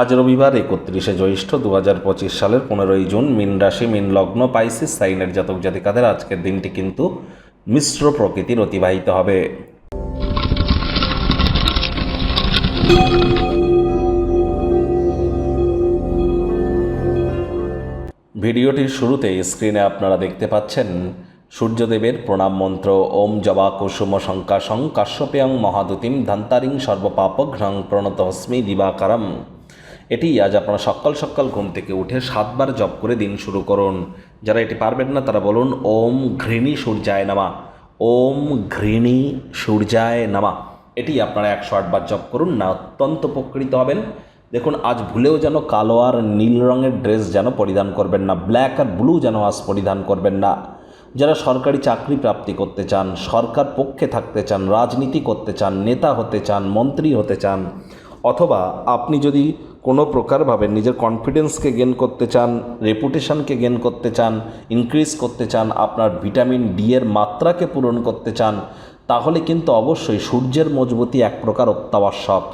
আজ রবিবার একত্রিশে জ্যৈষ্ঠ দু হাজার পঁচিশ সালের পনেরোই জুন মিন রাশি, মিন লগ্ন, পাইসিস, সাইনের জাতক জাতিকাদের আজকের দিনটি কিন্তু মিশ্র প্রকৃতির অতিবাহিত হবে। ভিডিওটির শুরুতে স্ক্রিনে আপনারা দেখতে পাচ্ছেন সূর্যদেবের প্রণাম মন্ত্র, ওম জবা কুসুম শঙ্কাশং কাশ্যপেয়ং মহাদুতিম ধান্তারিং সর্বপাপঘ্রং প্রণত হস্মি দিবাকারম। এটি আজ আপনারা সকাল সকাল ঘুম থেকে উঠে সাতবার জপ করে দিন শুরু করুন। যারা এটি পারবেন না, তারা বলুন, ওম ঘৃণী সূর্যায় নামা। ওম ঘৃণী সূর্যায় নামা। এটি আপনারা একশো আটবার জপ করুন, না অত্যন্ত উপকৃত হবেন। দেখুন, আজ ভুলেও যেন কালো আর নীল রঙের ড্রেস যেন পরিধান করবেন না, ব্ল্যাক আর ব্লু যেন আজ পরিধান করবেন না। যারা সরকারি চাকরি প্রাপ্তি করতে চান, সরকার পক্ষে থাকতে চান, রাজনীতি করতে চান, নেতা হতে চান, মন্ত্রী হতে চান, অথবা আপনি যদি কোনো প্রকারভাবে নিজের কনফিডেন্সকে গেন করতে চান রেপুটেশনকে গেন করতে চান ইনক্রিজ করতে চান, আপনার ভিটামিন ডি এর মাত্রাকে পূরণ করতে চান, তাহলে কিন্তু অবশ্যই সূর্যের মজবুতি এক প্রকার অত্যাবশ্যক।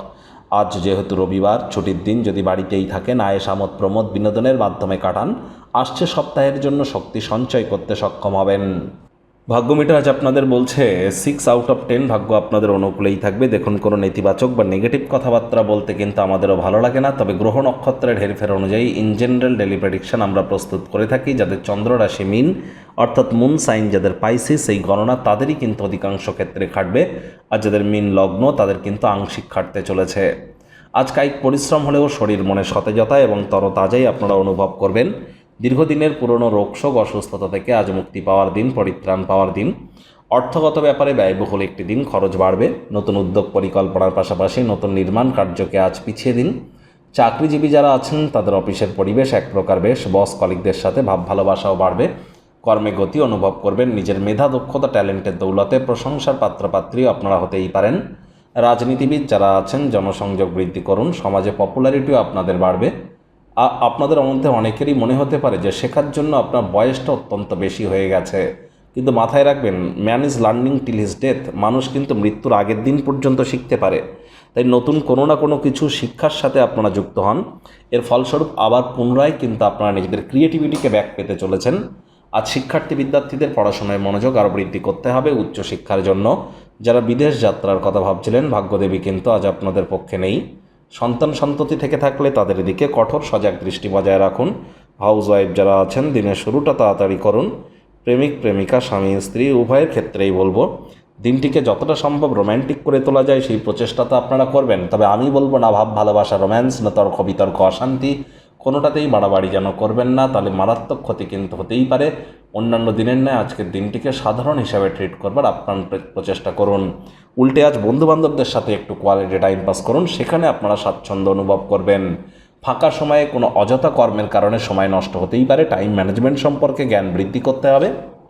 আজ যেহেতু রবিবার, ছুটির দিন যদি বাড়িতেই থাকেন আয়েস আমোদ, প্রমোদ বিনোদনের মাধ্যমে কাটান, আসছে সপ্তাহের জন্য শক্তি সঞ্চয় করতে সক্ষম হবেন। ভাগ্যমিটার আজ আপনাদের বলছে সিক্স আউট অফ টেন ভাগ্য আপনাদের অনুকূলেই থাকবে। দেখুন কোনো নেতিবাচক বা নেগেটিভ কথাবার্তা বলতে কিন্তু আমাদেরও ভালো লাগে না। তবে গ্রহ নক্ষত্রের হেরফের অনুযায়ী ইন জেনারেল ডেলি প্রেডিকশন আমরা প্রস্তুত করে থাকি, যাদের চন্দ্র রাশি মিন অর্থাৎ মুন সাইন যাদের পাইসিস এই গণনা তাদেরই কিন্তু অধিকাংশ ক্ষেত্রে খাটবে। আর যাদের মিন লগ্ন, তাদের কিন্তু আংশিক খাটতে চলেছে। আজ কায়িক পরিশ্রম হলেও শরীর মনে সতেজতা এবং তরতাজাই আপনারা অনুভব করবেন। দীর্ঘদিনের পুরনো রোগশোক অসুস্থতা থেকে আজ মুক্তি পাওয়ার দিন, পরিত্রাণ পাওয়ার দিন। অর্থগত ব্যাপারে ব্যয়বহুল একটি দিন, খরচ বাড়বে। নতুন উদ্যোগ পরিকল্পনার পাশাপাশি নতুন নির্মাণ কার্যকে আজ পিছিয়ে দিন। চাকরিজীবী যারা আছেন, তাদের অফিসের পরিবেশ এক প্রকার বেশ। বস কলিকদের সাথে ভাব ভালোবাসাও বাড়বে। কর্মে গতি অনুভব করবেন। নিজের মেধা, দক্ষতা, ট্যালেন্টের দৌলতে প্রশংসার পাত্রপাত্রী আপনারা হতেই পারেন। রাজনীতিবিদ যারা আছেন, জনসংযোগ বৃদ্ধি করুন। সমাজে পপুলারিটিও আপনাদের বাড়বে। আপনাদের মধ্যে অনেকেরই মনে হতে পারে যে শেখার জন্য আপনার বয়সটা অত্যন্ত বেশি হয়ে গেছে। কিন্তু মাথায় রাখবেন man is learning till his death মানুষ কিন্তু মৃত্যুর আগের দিন পর্যন্ত শিখতে পারে। তাই নতুন কোনো না কোনো কিছু শিক্ষার সাথে আপনারা যুক্ত হন। এর ফলস্বরূপ আবার পুনরায় কিন্তু আপনারা নিজেদের ক্রিয়েটিভিটিকে ব্যাক পেতে চলেছেন। আজ শিক্ষার্থী বিদ্যার্থীদের পড়াশোনায় মনোযোগ আরও বৃদ্ধি করতে হবে উচ্চশিক্ষার জন্য। যারা বিদেশ যাত্রার কথা ভাবছিলেন, ভাগ্যদেবী কিন্তু আজ আপনাদের পক্ষে নেই। সন্তান সন্ততি থেকে থাকলে তাদের দিকে কঠোর সজাগ দৃষ্টি বজায় রাখুন। হাউস ওয়াইফ যারা আছেন, দিনের শুরুটা তাড়াতাড়ি করুন। প্রেমিক, প্রেমিকা, স্বামী, স্ত্রী, উভয়ের ক্ষেত্রেই বলব, দিনটিকে যতটা সম্ভব রোম্যান্টিক করে তোলা যায়, সেই প্রচেষ্টা তো আপনারা করবেন। তবে আমি বলব না, ভাব, ভালোবাসা রোম্যান্স না তর্ক বিতর্ক, অশান্তি কোনোটাতেই বাড়াবাড়ি যেন করবেন না, তাহলে মারাত্মক ক্ষতি কিন্তু হতেই পারে। অন্যান্য দিনের ন্যায় আজকের দিনটিকে সাধারণ হিসাবে ট্রিট করবার আপ্রাণ প্রচেষ্টা করুন। উল্টে আজ বন্ধুবান্ধবদের সাথে একটু কোয়ালিটি টাইম পাস করুন, সেখানে আপনারা স্বাচ্ছন্দ্য অনুভব করবেন। ফাঁকা সময়ে কোনো অযথা কর্মের কারণে সময় নষ্ট হতেই পারে টাইম ম্যানেজমেন্ট সম্পর্কে জ্ঞান বৃদ্ধি করতে হবে।